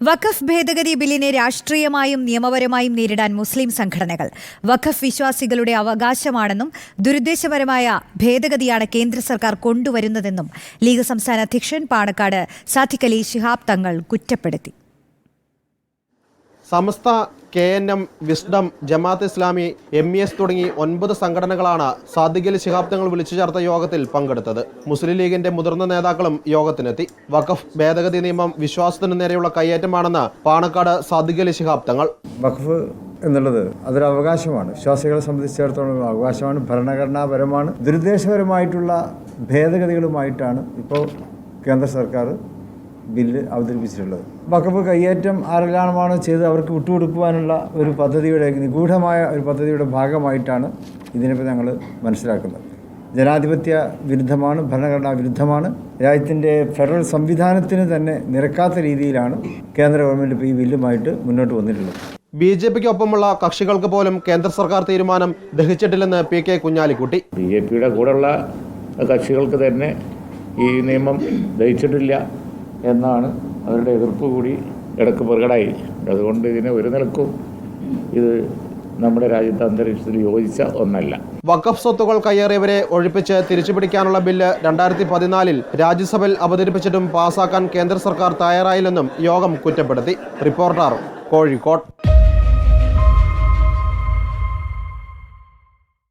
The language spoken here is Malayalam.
വഖഫ് ഭേദഗതി ബില്ലിനെ രാഷ്ട്രീയമായും നിയമപരമായും നേരിടാൻ മുസ്ലിം സംഘടനകൾ. വഖഫ് വിശ്വാസികളുടെ അവകാശമാണെന്നും ദുരുദ്ദേശപരമായ ഭേദഗതിയാണ് കേന്ദ്ര സർക്കാർ കൊണ്ടുവരുന്നതെന്നും ലീഗ് സംസ്ഥാന അധ്യക്ഷൻ പാണക്കാട് സാധിക്കലി ശിഹാബ് തങ്ങൾ കുറ്റപ്പെടുത്തി. Samastha K N M wisdom Jamaat Islami M E S തുടങ്ങി ഒൻപത് സംഘടനകളാണ് സാദിഖ് അലി ശിഹാബ് തങ്ങൾ വിളിച്ചു ചേർത്ത യോഗത്തിൽ പങ്കെടുത്തത്. മുസ്ലിം ലീഗിന്റെ മുതിർന്ന നേതാക്കളും യോഗത്തിനെത്തി. വഖഫ് ഭേദഗതി നിയമം വിശ്വാസത്തിനു നേരെയുള്ള കയ്യേറ്റമാണെന്ന് പാണക്കാട് സാദിഖ് അലി ശിഹാബ് തങ്ങൾ വഖഫ് എന്നുള്ളത് അതൊരു അവകാശമാണ്. വിശ്വാസികളെ സംബന്ധിച്ചിടത്തോളം അവകാശമാണ്. ഭരണഘടനാപരമാണ്. ദുരുദ്ദേശപരമായിട്ടുള്ള ഭേദഗതികളുമായിട്ടാണ് ഇപ്പോൾ കേന്ദ്ര സർക്കാർ ബില്ല് അവതരിപ്പിച്ചിട്ടുള്ളത്. വഖഫ് കയ്യേറ്റം ആരെല്ലാമാണ് ചെയ്ത് അവർക്ക് വിട്ടുകൊടുക്കുവാനുള്ള ഒരു പദ്ധതിയുടെ നിഗൂഢമായ ഒരു പദ്ധതിയുടെ ഭാഗമായിട്ടാണ് ഇതിനെപ്പറ്റി ഞങ്ങൾ മനസ്സിലാക്കുന്നത്. ജനാധിപത്യ വിരുദ്ധമാണ് ഭരണഘടനാ വിരുദ്ധമാണ്. രാജ്യത്തിന്റെ ഫെഡറൽ സംവിധാനത്തിന് തന്നെ നിരക്കാത്ത രീതിയിലാണ് കേന്ദ്ര ഗവൺമെന്റ് ഇപ്പോൾ ഈ ബില്ലുമായിട്ട് മുന്നോട്ട് വന്നിട്ടുള്ളത്. ബി ജെ പിക്ക് ഒപ്പമുള്ള കക്ഷികൾക്ക് പോലും കേന്ദ്ര സർക്കാർ തീരുമാനം ദഹിച്ചിട്ടില്ലെന്ന് P K Kunhalikutty. B J പിയുടെ കൂടെയുള്ള കക്ഷികൾക്ക് തന്നെ ഈ നിയമം ദഹിച്ചിട്ടില്ല. എന്നാണ് അവരുടെ എതിർപ്പ് കൂടി ഇടയ്ക്ക് പ്രകടമായി. അതുകൊണ്ട് ഇതിനെ ഒരു നിലക്കും ഇത് നമ്മുടെ രാജ്യത്തെ അന്തരീക്ഷത്തിൽ യോജിച്ച ഒന്നല്ല. വഖഫ് സ്വത്തുകൾ കയ്യേറിയവരെ ഒഴിപ്പിച്ച് തിരിച്ചു പിടിക്കാനുള്ള ബില്ല് രണ്ടായിരത്തി പതിനാലിൽ രാജ്യസഭയിൽ അവതരിപ്പിച്ചിട്ടും പാസാക്കാൻ കേന്ദ്ര സർക്കാർ തയ്യാറായില്ലെന്നും യോഗം കുറ്റപ്പെടുത്തി. റിപ്പോർട്ടർ കോഴിക്കോട്.